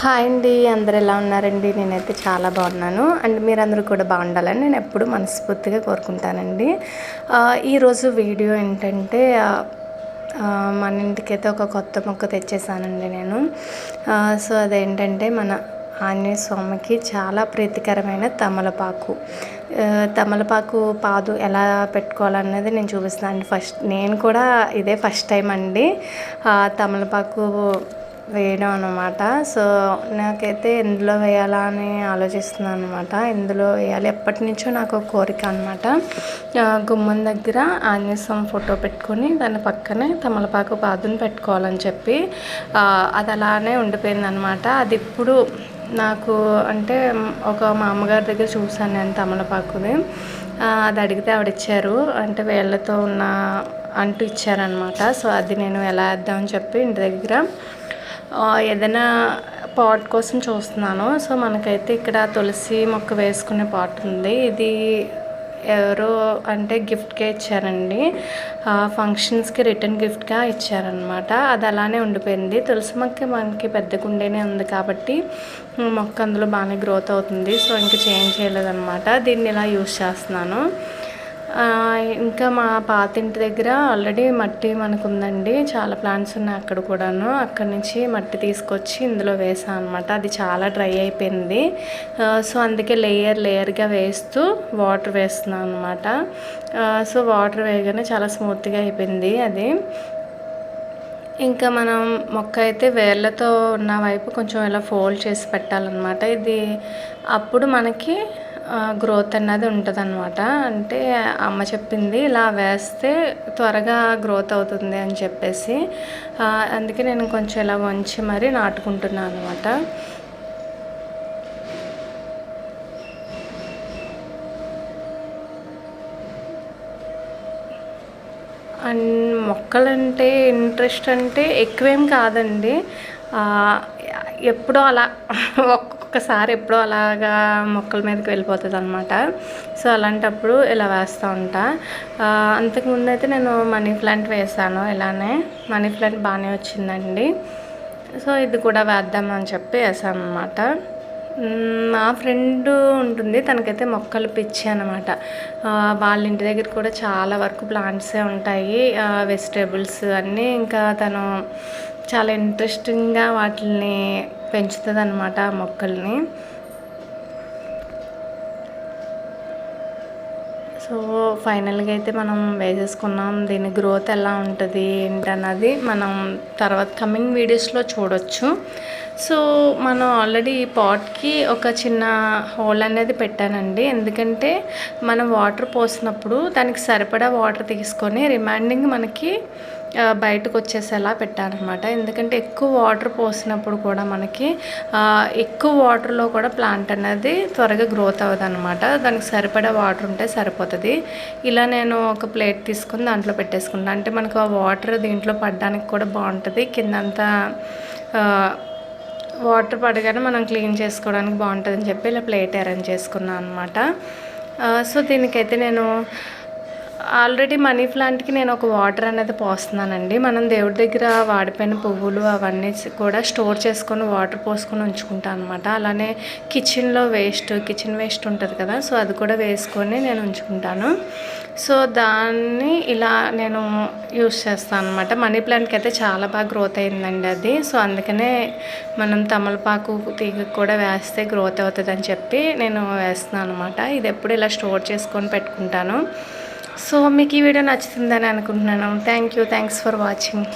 Hi అండి అందరు ఎలా ఉన్నారండి? నేనైతే చాలా బాగున్నాను. అండ్ మీరందరూ కూడా బాగుండాలని నేను ఎప్పుడు మనస్ఫూర్తిగా కోరుకుంటానండి. ఈరోజు వీడియో ఏంటంటే మన ఇంటికైతే ఒక కొత్త మొక్క తెచ్చేసానండి నేను. సో అదేంటంటే మన ఆంజనేయ స్వామికి చాలా ప్రీతికరమైన తమలపాకు. తమలపాకు పాదు ఎలా పెట్టుకోవాలన్నది నేను చూపిస్తాను ఫస్ట్ నేను కూడా ఇదే ఫస్ట్ టైం అండి తమలపాకు వేయడం అనమాట సో నాకైతే ఎందులో వేయాలా అని ఆలోచిస్తున్నాను అనమాట ఎందులో వేయాలి? ఎప్పటి నుంచో నాకు ఒక కోరిక అనమాట గుమ్మం దగ్గర ఆంజనేయం ఫోటో పెట్టుకొని దాని పక్కనే తమలపాకు పాదుని పెట్టుకోవాలని చెప్పి అది అలానే ఉండిపోయింది అనమాట అది ఇప్పుడు నాకు అంటే ఒక మామగారి దగ్గర చూసాను నేను తమలపాకుని. అది అడిగితే ఆవిడ ఇచ్చారు అంటే వేళ్ళతో ఉన్న అంటూ ఇచ్చారనమాట సో అది నేను ఎలా వేద్దామని చెప్పి ఇంటి దగ్గర ఏదైనా పాట్ కోసం చూస్తున్నాను. సో మనకైతే ఇక్కడ తులసి మొక్క వేసుకునే పాట్ ఉంది. ఇది ఎవరో అంటే గిఫ్ట్గా ఇచ్చారండి. ఫంక్షన్స్కి రిటర్న్ గిఫ్ట్గా ఇచ్చారనమాట అది అలానే ఉండిపోయింది. తులసి మొక్క మనకి పెద్ద గుండెనే ఉంది కాబట్టి మొక్క అందులో బాగానే గ్రోత్ అవుతుంది. సో ఇంకా చేంజ్ చేయలేదన్నమాట. దీన్ని ఇలా యూస్ చేస్తున్నాను. ఇంకా మా పాత ఇంటి దగ్గర ఆల్రెడీ మట్టి మనకు ఉందండి చాలా ప్లాంట్స్ ఉన్నాయి అక్కడ కూడాను. అక్కడ నుంచి మట్టి తీసుకొచ్చి ఇందులో వేసాను అనమాట అది చాలా డ్రై అయిపోయింది. సో అందుకే లేయర్ లేయర్గా వేస్తూ వాటర్ వేస్తున్నాను అనమాట సో వాటర్ వేయగానే చాలా స్మూత్గా అయిపోయింది అది. ఇంకా మనం మొక్క అయితే వేళ్ళతో ఉన్న వైపు కొంచెం ఇలా ఫోల్డ్ చేసి పెట్టాలన్నమాట. ఇది అప్పుడు మనకి గ్రోత్ అన్నది ఉంటుంది అంటే అమ్మ చెప్పింది ఇలా వేస్తే త్వరగా గ్రోత్ అవుతుంది అని చెప్పేసి. అందుకే నేను కొంచెం ఇలా వంచి మరీ నాటుకుంటున్నాను అనమాట అండ్ మొక్కలంటే ఇంట్రెస్ట్ అంటే ఎక్కువేం కాదండి. ఎప్పుడో అలా ఒక్కొక్కసారి ఎప్పుడో అలాగా మొక్కల మీదకి వెళ్ళిపోతుంది అనమాట సో అలాంటప్పుడు ఇలా వేస్తూ ఉంటా. అంతకుముందు అయితే నేను మనీ ప్లాంట్ వేసాను ఇలానే. మనీ ప్లాంట్ బాగానే వచ్చిందండి. సో ఇది కూడా వేద్దామని చెప్పి వేసాను అనమాట మా ఫ్రెండ్ ఉంటుంది తనకైతే మొక్కలు పిచ్చి అనమాట వాళ్ళ ఇంటి దగ్గర కూడా చాలా వరకు ప్లాంట్సే ఉంటాయి. వెజిటేబుల్స్ అన్నీ ఇంకా తను చాలా ఇంట్రెస్టింగ్గా వాటిని పెంచుతుంది అనమాట ఆ మొక్కల్ని. సో ఫైనల్గా అయితే మనం వేసేసుకున్నాం. దీని గ్రోత్ ఎలా ఉంటుంది ఏంటన్నది మనం తర్వాత కమింగ్ వీడియోస్లో చూడొచ్చు. సో మనం ఆల్రెడీ పాట్కి ఒక చిన్న హోల్ అనేది పెట్టానండి. ఎందుకంటే మనం వాటర్ పోసినప్పుడు దానికి సరిపడా వాటర్ తీసుకొని రిమైండింగ్ మనకి బయటకు వచ్చేసేలా పెట్టానమాట ఎందుకంటే ఎక్కువ వాటర్ పోసినప్పుడు కూడా మనకి ఎక్కువ వాటర్లో కూడా ప్లాంట్ అనేది త్వరగా గ్రోత్ అవ్వదు అనమాట దానికి సరిపడా వాటర్ ఉంటే సరిపోతుంది. ఇలా నేను ఒక ప్లేట్ తీసుకుని దాంట్లో పెట్టేసుకుంటాను అంటే మనకు ఆ వాటర్ దీంట్లో పడడానికి కూడా బాగుంటుంది. కిందంతా వాటర్ పడగానే మనం క్లీన్ చేసుకోవడానికి బాగుంటుందని చెప్పి ఇలా ప్లేట్ అరేంజ్ చేసుకున్నాను అనమాట సో దీనికైతే నేను ఆల్రెడీ మనీ ప్లాంట్కి నేను ఒక వాటర్ అనేది పోస్తున్నానండి. మనం దేవుడి దగ్గర వాడిపోయిన పువ్వులు అవన్నీ కూడా స్టోర్ చేసుకొని వాటర్ పోసుకొని ఉంచుకుంటాను అనమాట అలానే కిచెన్లో వేస్ట్ కిచెన్ వేస్ట్ ఉంటుంది కదా సో అది కూడా వేసుకొని నేను ఉంచుకుంటాను. సో దాన్ని ఇలా నేను యూస్ చేస్తాను అనమాట మనీ ప్లాంట్కి అయితే చాలా బాగా గ్రోత్ అయిందండి అది. సో అందుకనే మనం తమలపాకు తీగ కూడా వేస్తే గ్రోత్ అవుతుంది అని చెప్పి నేను వేస్తున్నాను అనమాట ఇది ఎప్పుడు ఇలా స్టోర్ చేసుకొని పెట్టుకుంటాను. సో మీకు ఈ వీడియో నచ్చుతుందని అనుకుంటున్నాను. Thank you thanks for watching